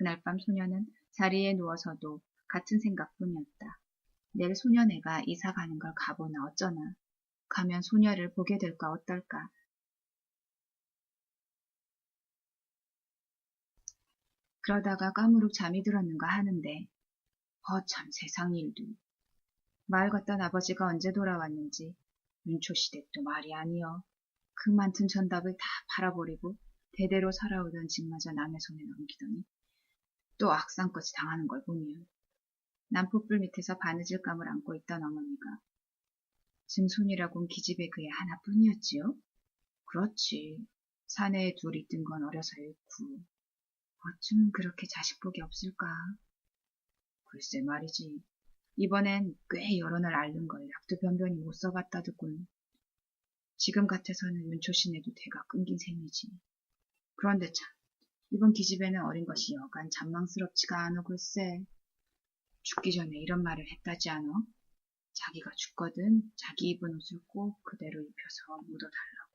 그날 밤 소녀는 자리에 누워서도 같은 생각뿐이었다. 내일 소녀네가 이사 가는 걸 가보나 어쩌나. 가면 소녀를 보게 될까 어떨까. 그러다가 까무룩 잠이 들었는가 하는데 어참 세상 일도. 마을 갔던 아버지가 언제 돌아왔는지 윤초 시댁도 말이 아니여. 그 많던 전답을 다 팔아버리고 대대로 살아오던 집마저 남의 손에 넘기더니 또 악상까지 당하는 걸 보면 남포불 밑에서 바느질 감을 안고 있던 어머니가 증손이라곤 기집애 그의 하나뿐이었지요? 그렇지. 사내에 둘이 뜬 건 어려서 잃고 어쩌면 그렇게 자식 복이 없을까? 글쎄 말이지. 이번엔 꽤 여러 날 앓는 걸 약도 변변히 못 써봤다더군. 지금 같아서는 윤초신에도 대가 끊긴 셈이지. 그런데 참, 이번 기집애는 어린 것이 여간 잔망스럽지가 않어 글쎄. 죽기 전에 이런 말을 했다지 않어? 자기가 죽거든 자기 입은 옷을 꼭 그대로 입혀서 묻어달라고.